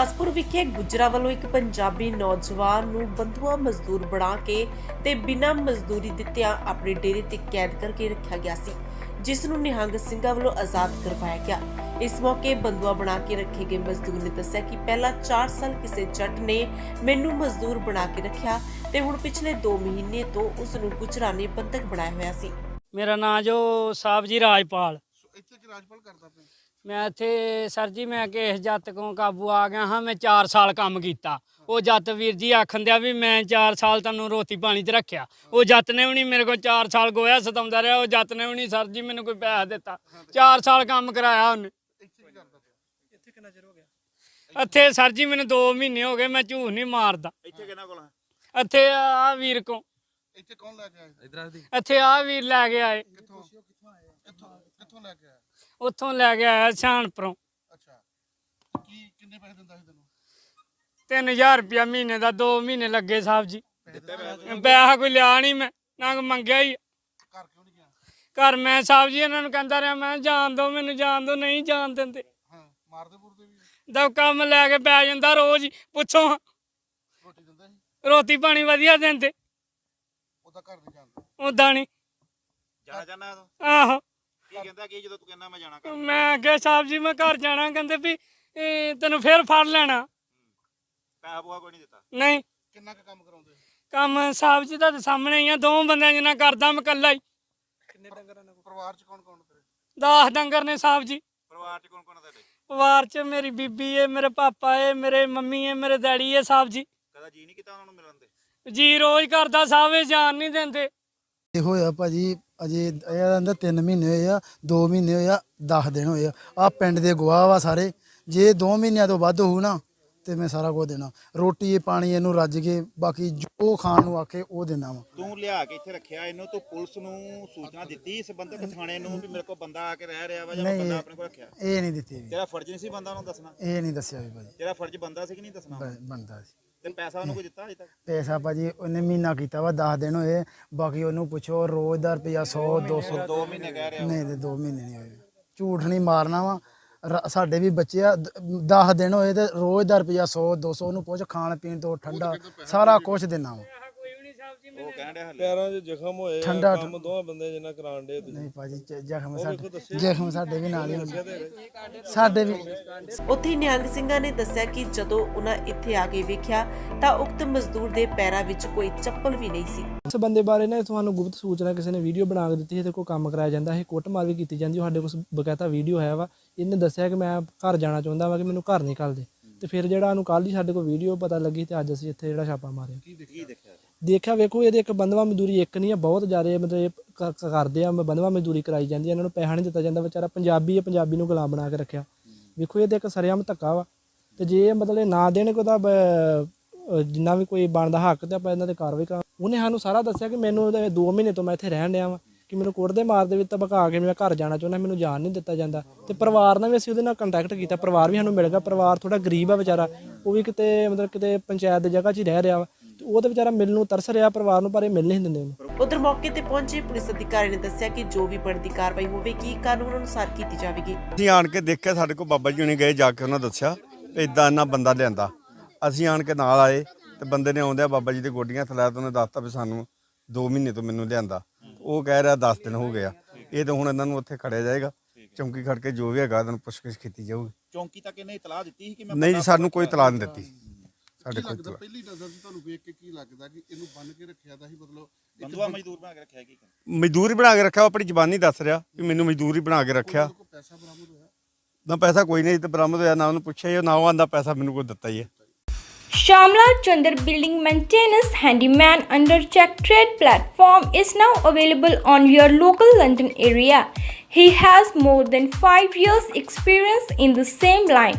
ਗੁਰਦਾਸਪੁਰ ਵਿਖੇ ਗੁਜਰਾ ਵੱਲੋਂ ਇੱਕ ਪੰਜਾਬੀ ਨੌਜਵਾਨ ਨੂੰ ਬੰਧੂਆ ਮਜ਼ਦੂਰ ਬਣਾ ਕੇ ਤੇ ਬਿਨਾਂ ਮਜ਼ਦੂਰੀ ਦਿੱਤਿਆਂ ਆਪਣੇ ਡੇਰੇ ਤੇ ਕੈਦ ਕਰਕੇ ਰੱਖਿਆ ਗਿਆ ਸੀ ਜਿਸ ਨੂੰ ਨਿਹੰਗ ਸਿੰਘਾਂ ਵੱਲੋਂ ਆਜ਼ਾਦ ਕਰਵਾਇਆ ਗਿਆ। ਇਸ ਮੌਕੇ ਬੰਧੂਆ ਬਣਾ ਕੇ ਰੱਖੇ ਗਏ ਮਜ਼ਦੂਰ ਨੇ ਦੱਸਿਆ ਕਿ ਪਹਿਲਾਂ 4 ਸਾਲ ਕਿਸੇ ਜੱਟ ਨੇ ਮੈਨੂੰ ਮਜ਼ਦੂਰ ਬਣਾ ਕੇ ਰੱਖਿਆ ਤੇ ਹੁਣ ਪਿਛਲੇ 2 ਮਹੀਨੇ ਤੋਂ ਉਸ ਨੂੰ ਗੁਜਰਾ ਨੇ ਬੰਧਕ ਬਣਾਇਆ ਹੋਇਆ ਸੀ। ਮੇਰਾ ਨਾਂ ਜੋ ਸਾਹਿਬ ਜੀ ਰਾਜਪਾਲ ਇੱਥੇ ਕਿ ਰਾਜਪਾਲ ਕਰਦਾ ਪਿਆ। ਮੈਂ ਇੱਥੇ ਸਰ ਜੀ ਮੈਂ ਕਿਸ ਜੱਤ ਕੋਲ ਕਾਬੂ ਆ ਗਿਆ ਹਾਂ ਮੈਂ 4 ਸਾਲ ਕੰਮ ਕੀਤਾ। ਉਹ ਜੱਤ ਵੀਰ ਜੀ ਆਖਣ ਦਿਆ ਵੀ ਮੈਂ 4 ਸਾਲ ਤੁਹਾਨੂੰ ਰੋਟੀ ਪਾਣੀ 'ਚ ਰੱਖਿਆ। ਉਹ ਜੱਤ ਨੇ ਵੀ ਨਹੀਂ ਮੇਰੇ ਕੋਲ 4 ਸਾਲ ਗੋਇਆ ਸਤਾਉਂਦਾ ਰਿਹਾ ਉਹ ਜੱਤ ਨੇ ਵੀ ਨਹੀਂ ਸਰ ਜੀ ਮੈਨੂੰ ਕੋਈ ਪੈਸਾ ਦਿੱਤਾ। 4 ਸਾਲ ਕੰਮ ਕਰਾਇਆ ਉਹਨੇ। ਇੱਥੇ ਕੀ ਕਰਦਾ ਪਿਆ ਇੱਥੇ ਕਿੰਨਾ ਚਿਰ ਹੋ ਗਿਆ? ਇੱਥੇ ਸਰ ਜੀ ਮੈਨੂੰ 2 ਮਹੀਨੇ ਹੋ ਗਏ ਮੈਂ ਝੂਠ ਨਹੀਂ ਮਾਰਦਾ। ਇੱਥੇ ਕਿਹਨਾਂ ਕੋਲ ਹੈ? ਇੱਥੇ ਆ ਵੀਰ ਕੋ ਇੱਥੇ ਕੌਣ ਲੈ ਕੇ ਆਇਆ? ਇਧਰ ਦੀ ਇੱਥੇ ਆ ਵੀਰ ਲੈ ਕੇ ਆਏ। ਕਿੱਥੋਂ ਕਿੱਥੋਂ? ਕਿੱਥੋਂ ਲੈ ਕੇ ਆਇਆ? ਉੱਥੋਂ ਲੈ ਕੇ ਆਇਆ ਸ਼ਾਨਪੁਰੋਂ ਅੱਛਾ। ਕੀ ਕਿੰਨੇ ਪੈਸੇ ਦਿੰਦਾ ਸੀ ਤੈਨੂੰ? 3000 ਰੁਪਇਆ ਮਹੀਨੇ ਦਾ 2 ਮਹੀਨੇ ਲੱਗੇ ਸਾਹਿਬ ਜੀ। ਪੈਸੇ ਕੋਈ ਲਿਆ ਨਹੀਂ ਮੈਂ ਨਾ ਕੋਈ ਮੰਗਿਆ ਹੀ। ਘਰ ਕਿਉਂ ਨਹੀਂ ਗਿਆ? ਘਰ ਮੈਂ ਸਾਹਿਬ ਜੀ ਇਹਨਾਂ ਨੂੰ ਕਹਿੰਦਾ ਰਿਹਾ ਮੈਂ ਜਾਣ ਦੋ ਮੈਨੂੰ ਜਾਣ ਦੋ ਨਹੀਂ ਜਾਣ ਦਿੰਦੇ। ਹਾਂ ਮਾਰਦੇ ਪੁਰਦੇ ਵੀ। ਦਬ ਕੰਮ ਲੈ ਕੇ ਪੈ ਜਾਂਦਾ ਰੋਜ਼ ਹੀ ਪੁੱਛੋ। ਰੋਟੀ ਦਿੰਦਾ ਸੀ? ਰੋਟੀ ਪਾਣੀ ਵਧੀਆ ਦਿੰਦੇ। ਉਹਦਾ ਘਰ ਨਹੀਂ ਜਾਂਦਾ ਉਦਾਂ ਨਹੀਂ। ਜਾਣਾ ਚਾਹਨਾ ਤੂੰ? ਆਹੋ। ਕੀ ਕਹਿੰਦਾ ਕੀ ਜਦੋਂ ਤੂੰ ਕਹਿੰਦਾ ਮੈਂ ਜਾਣਾ ਕਰ ਮੈਂ ਕਿਹਾ ਸਾਹਿਬ ਜੀ ਮੈਂ ਘਰ ਜਾਣਾ। ਕਹਿੰਦੇ ਵੀ ਇਹ ਤੈਨੂੰ ਫੇਰ ਫੜ ਲੈਣਾ। ਪੈਸਾ ਪੂਆ ਕੋਈ ਨਹੀਂ ਦਿੱਤਾ? ਨਹੀਂ। ਕਿੰਨਾ ਕੁ ਕੰਮ ਕਰਾਉਂਦੇ? ਕੰਮ ਸਾਹਿਬ ਜੀ ਦਾ ਸਾਹਮਣੇ ਹੀ ਆ। ਦੋ ਬੰਦਿਆਂ ਜਿੰਨਾ ਕਰਦਾ ਮੈਂ ਇਕੱਲਾ ਹੀ। ਕਿੰਨੇ ਡੰਗਰਾਂ ਨਾਲ ਪਰਿਵਾਰ ਚ ਕੌਣ ਕੌਣ ਤੇਰੇ? 10 ਡੰਗਰ ਨੇ ਸਾਹਿਬ ਜੀ। ਪਰਿਵਾਰ ਚ ਕੌਣ ਕੌਣ ਤੁਹਾਡੇ? ਪਰਿਵਾਰ 'ਚ ਮੇਰੀ ਬੀਬੀ ਏ ਮੇਰੇ ਪਾਪਾ ਏ ਮੇਰੇ ਮੰਮੀ ਏ ਮੇਰੇ ਡੈਡੀ ਏ ਸਾਹਿਬ ਜੀ। ਕਦਾ ਜੀ ਨਹੀਂ ਕੀਤਾ ਉਹਨਾਂ ਨੂੰ ਮਿਲਣ ਦੇ? ਜੀ ਰੋਜ਼ ਕਰਦਾ ਸਾਹਿਬ ਜਾਣ ਨਹੀਂ ਦਿੰਦੇ। ਇਹ ਹੋਇਆ ਭਾਜੀ ਅਜੇ ਇਹ ਅੰਦਰ 3 ਮਹੀਨੇ ਹੋਏ ਆ 2 ਮਹੀਨੇ ਹੋਏ ਆ 10 ਦਿਨ ਹੋਏ ਆ। ਆ ਪਿੰਡ ਦੇ ਗਵਾਹ ਵਾ ਸਾਰੇ। ਜੇ 2 ਮਹੀਨਿਆਂ ਤੋਂ ਵੱਧ ਹੋਊ ਨਾ ਤੇ ਮੈਂ ਸਾਰਾ ਕੁਝ ਦੇਣਾ। ਰੋਟੀ ਪਾਣੀ ਇਹਨੂੰ ਰੱਜ ਕੇ ਬਾਕੀ ਜੋ ਖਾਣ ਨੂੰ ਆਖੇ ਉਹ ਦੇਣਾ ਵਾ। ਤੂੰ ਲਿਆ ਕੇ ਇੱਥੇ ਰੱਖਿਆ ਇਹਨੂੰ ਤੂੰ ਪੁਲਿਸ ਨੂੰ ਸੂਚਨਾ ਦਿੱਤੀ ਸੰਬੰਧਿਤ ਥਾਣੇ ਨੂੰ ਵੀ ਮੇਰੇ ਕੋਲ ਬੰਦਾ ਆ ਕੇ ਰਹਿ ਰਿਹਾ ਵਾ ਜਾਂ ਮੈਂ ਬੰਦਾ ਆਪਣੇ ਕੋਲ ਰੱਖਿਆ? ਇਹ ਨਹੀਂ ਦਿੱਤੀ ਵੀ। ਤੇਰਾ ਫਰਜ਼ ਨਹੀਂ ਸੀ ਬੰਦਾ ਉਹਨੂੰ ਦੱਸਣਾ? ਇਹ ਨਹੀਂ ਦੱਸਿਆ ਵੀ ਭਾਜੀ। ਤੇਰਾ ਫਰਜ਼ ਬੰਦਾ ਸੀ ਕਿ ਨਹੀਂ ਦੱਸਣਾ? ਬ- ਬਣਦਾ ਸੀ। ਤੇ ਪੈਸਾ ਉਹਨੂੰ ਕੋਈ ਦਿੱਤਾ ਅਜੇ ਤੱਕ? ਪੈਸਾ ਭਾਜੀ ਉਹਨੇ ਮਹੀਨਾ ਕੀਤਾ ਵਾ 10 ਦਿਨ ਹੋਏ। ਬਾਕੀ ਉਹਨੂੰ ਪੁੱਛੋ ਰੋਜ਼ ਦਾ ਰੁਪਿਆ 100 200 2 ਮਹੀਨੇ ਕਹਿ ਰਿਹਾ ਨਹੀਂ ਤੇ 2 ਮਹੀਨੇ ਨਹੀਂ ਹੋਏ। ਝੂਠ ਨਹੀਂ ਮਾਰਨਾ ਵਾ। ਰ- ਸਾਡੇ ਵੀ ਬੱਚੇ ਆ 10 ਦਿਨ ਹੋਏ ਤੇ ਰੋਜ਼ ਦਾ ਰੁਪਿਆ 100 200 ਉਹਨੂੰ ਪੁੱਛ ਖਾਣ ਪੀਣ ਤੋਂ ਠੰਡਾ ਸਾਰਾ ਕੁਝ ਦੇਣਾ ਵਾ। ਉਹ ਕਹਿਣ ਡਿਆ ਹਲੇ। ਪੈਰਾਂ 'ਚ ਜ਼ਖਮ ਹੋਏ ਆ, ਠੰਡਾ- ਕੰਮ ਦੋਵਾਂ ਬੰਦੇ ਜਿੰਨਾ ਕਰਾਣ ਦੇ ਤੁਸੀਂ। ਨਹੀਂ ਭਾਜੀ ਜ- ਜ਼ਖਮ ਸਾਡੇ ਜ਼ਖਮ ਸਾਡੇ ਵੀ ਨਾਲ ਹੀ ਹੁੰਦੇ। ਸਾਡੇ ਵੀ ਉੱਥੇ ਹੀ ਨਿਹੰਗ ਸਿੰਘਾਂ ਨੇ ਦੱਸਿਆ ਕਿ ਜਦੋਂ ਉਹਨਾਂ ਇੱਥੇ ਆ ਕੇ ਵੇਖਿਆ ਤਾਂ ਉਕਤ ਮਜ਼ਦੂਰ ਦੇ ਪੈਰਾਂ ਵਿੱਚ ਕੋਈ ਚੱਪਲ ਵੀ ਨਹੀਂ ਸੀ। ਇਸ ਬੰਦੇ ਬਾਰੇ ਨਾ ਤੁਹਾਨੂੰ ਗੁਪਤ ਸੂਚਨਾ ਕਿਸੇ ਨੇ ਵੀਡੀਓ ਬਣਾ ਕੇ ਦਿੱਤੀ ਸੀ ਤੇ ਕੋਈ ਕੰਮ ਕਰਾਇਆ ਜਾਂਦਾ ਸੀ ਕੁੱਟਮਾਰ ਵੀ ਕੀਤੀ ਜਾਂਦੀ ਉਹ ਸਾਡੇ ਕੋਲ ਬਕਾਇਦਾ ਵੀਡੀਓ ਹੈ ਵਾ। ਇਹਨੇ ਦੱਸਿਆ ਕਿ ਮੈਂ ਘਰ ਜਾਣਾ ਚਾਹੁੰਦਾ ਵਾ ਕਿ ਮੈਨੂੰ ਘਰ ਨਹੀਂ ਘੱਲਦੇ ਤੇ ਫਿਰ ਜਿਹੜਾ ਉਹਨੂੰ ਕੱਲ ਹੀ ਸਾਡੇ ਕੋਲ ਵੀਡੀਓ ਪਤਾ ਲੱਗੀ ਤੇ ਅੱਜ ਅਸੀਂ ਇੱਥੇ ਜਿਹੜਾ ਛਾਪਾ ਮਾਰਿਆ। ਕੀ ਦੇਖਿਆ? ਦੇਖਿਆ ਵੇਖੋ, ਇਹਦੇ ਇੱਕ ਬੰਦਵਾ ਮਜ਼ਦੂਰੀ ਇੱਕ ਨਹੀਂ ਆ ਬਹੁਤ ਜ਼ਿਆਦਾ ਮਤਲਬ ਇਹ ਕ- ਕਰਦੇ ਆ ਬੰਦਵਾ ਮਜ਼ਦੂਰੀ ਕਰਾਈ ਜਾਂਦੀ ਆ, ਇਹਨਾਂ ਨੂੰ ਪੈਸਾ ਨਹੀਂ ਦਿੱਤਾ ਜਾਂਦਾ, ਵਿਚਾਰਾ ਪੰਜਾਬੀ ਹੈ ਪੰਜਾਬੀ ਨੂੰ ਗੁਲਾਮ ਬਣਾ ਕੇ ਰੱਖਿਆ। ਵੇਖੋ ਇਹਦੇ ਇੱਕ ਸਰਿਆਮ ਧੱਕਾ ਵਾ, ਤੇ ਜੇ ਮਤਲਬ ਇਹ ਨਾ ਦੇਣ ਕੋਈ ਤਾਂ ਜਿੰਨਾ ਵੀ ਕੋਈ ਬਣਦਾ ਹੱਕ ਤੇ ਆਪਾਂ ਇਹਨਾਂ ਤੇ ਕਾਰਵਾਈ ਕਰਾਂ ਉਹਨੇ ਸਾਨੂੰ ਸਾਰਾ ਦੱਸਿਆ ਕਿ ਮੈਨੂੰ 2 ਮਹੀਨੇ ਤੋਂ ਮੈਂ ਇੱਥੇ ਰਹਿਣ ਡਿਆ ਵਾਂ, ਕਿ ਮੈਨੂੰ ਕੁੱਟਦੇ ਮਾਰਦੇ ਵੀ ਧਮਕਾ ਕੇ ਮੈਂ ਘਰ ਜਾਣਾ ਚਾਹੁੰਦਾ, ਮੈਨੂੰ ਜਾਣ ਨਹੀਂ ਦਿੱਤਾ ਜਾਂਦਾ। ਤੇ ਪਰਿਵਾਰ ਨਾਲ ਵੀ ਅਸੀਂ ਉਹਦੇ ਨਾਲ ਕੰਟੈਕਟ ਕੀਤਾ, ਪਰਿਵਾਰ ਵੀ ਸਾਨੂੰ ਮਿਲ ਗਿਆ, ਪਰਿਵਾਰ ਥੋੜਾ ਗਰੀਬ ਆ ਵਿਚਾਰਾ, ਉਹ ਵੀ ਕਿਤੇ ਮਤਲਬ ਕਿਤੇ ਪੰਚਾਇਤ ਦੀ ਜਗ੍ਹਾ 'ਚ ਹੀ ਰਹਿ ਰਿਹਾ ਵਾ। ਉਹ ਤੇ ਵਿਚਾਰਾ ਮਿਲਣ ਨੂੰ ਤਰਸ ਰਿਹਾ ਪਰਿਵਾਰ ਨੂੰ ਪਰ ਇਹ ਮਿਲ ਨਹੀਂ ਦਿੰਦੇ ਉਹਨੂੰ। ਉਧਰ ਮੌਕੇ ਤੇ ਪਹੁੰਚੇ ਪੁਲਿਸ ਅਧਿਕਾਰੀ ਨੇ ਦੱਸਿਆ ਕਿ ਜੋ ਵੀ ਬਣਦੀ ਕਾਰਵਾਈ ਹੋਵੇਗੀ ਕਾਨੂੰਨ ਅਨੁਸਾਰ ਕੀਤੀ ਜਾਵੇਗੀ। ਅਸੀਂ ਆਣ ਕੇ ਦੇਖਿਆ ਸਾਡੇ ਕੋਲ ਬਾਬਾ ਜੀ ਹੁਣੇ ਗਏ ਜਾ ਕੇ ਉਹਨਾਂ ਦੱਸਿਆ ਇਦਾਂ ਇਹਨਾਂ ਬੰਦਾ ਲਿਆਂਦਾ। ਅਸੀਂ ਆਣ ਕੇ ਨਾਲ ਆਏ ਤੇ ਬੰਦੇ ਨੇ ਆਉਂਦਿਆਂ ਬਾਬਾ ਜੀ ਦੇ ਗੋਡੀਆਂ ਥਲਾਇਆ ਤੇ ਉਹਨੇ ਦੱਸਤਾ ਵੀ ਸਾਨੂੰ 2 ਮਹੀਨੇ ਤੋਂ ਮੈਨੂੰ ਲਿਆਂਦਾ। ਉਹ ਕਹਿ ਰਿਹਾ 10 ਦਿਨ ਹੋ ਗਿਆ ਇਹ ਤਾਂ ਹੁਣ ਇਹਨਾਂ ਨੂੰ ਉੱਥੇ ਖੜਿਆ ਜਾਏਗਾ। ਚੌਂਕੀ ਖੜ ਕੇ ਜੋ ਵੀ ਹੈਗਾ ਇਹਨਾਂ ਨੂੰ ਪੁੱਛਗਿੱਛ ਕੀਤੀ ਜਾਊਗੀ। ਚੌਂਕੀ ਤੱਕ ਇਹਨੇ ਇਤਲਾਹ ਦਿੱਤੀ ਸੀ ਕਿ ਮੈਂ ਨਹੀਂ ਜੀ ਸਾਨੂੰ ਕੋਈ ਤਲਾਹ ਨਹੀਂ ਦਿੱਤੀ। ਸਾਡੇ ਕੀ ਕੋਲ ਲੱਗਦਾ? ਪਹਿਲੀ ਨਜ਼ਰ ਤੇ ਤੁਹਾਨੂੰ ਵੇਖ ਕੇ ਕੀ ਲੱਗਦਾ ਕਿ ਇਹਨੂੰ ਬੰਨ ਕੇ ਰੱਖਿਆ ਦਾ ਸੀ ਮਤਲਬ ਇੱਕ ਬੰਦੂਆ ਮਜ਼ਦੂਰ ਬਣਾ ਕੇ ਰੱਖਿਆ ਕੀ ਮਜ਼ਦੂਰ ਹੀ ਬਣਾ ਕੇ ਰੱਖਿਆ ਉਹ ਆਪਣੀ ਜ਼ਬਾਨੀ ਦੱਸ ਰਿਹਾ ਵੀ ਮੈਨੂੰ ਮਜ਼ਦੂਰ ਹੀ ਬਣਾ ਕੇ ਰੱਖਿਆ। ਕੋਈ ਪੈਸਾ ਬਰਾਮਦ ਹੋਇਆ? ਨਾ ਪੈਸਾ ਕੋਈ ਨਹੀਂ ਤੇ ਬਰਾਮਦ ਹੋਇਆ ਨਾ ਉਹਨੂੰ ਪੁੱਛਿਆ ਹੀ, ਨਾ ਉਹ ਆਂਦਾ ਪੈਸਾ ਮੈਨੂੰ ਕੋਈ ਦਿੱਤਾ ਹੀ ਹੈ। Shamla Chandar Building Maintenance Handyman under Check Trade platform is now available on your local London area. He has more than 5 years experience in the same line.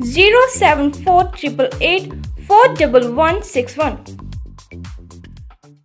07488 41161.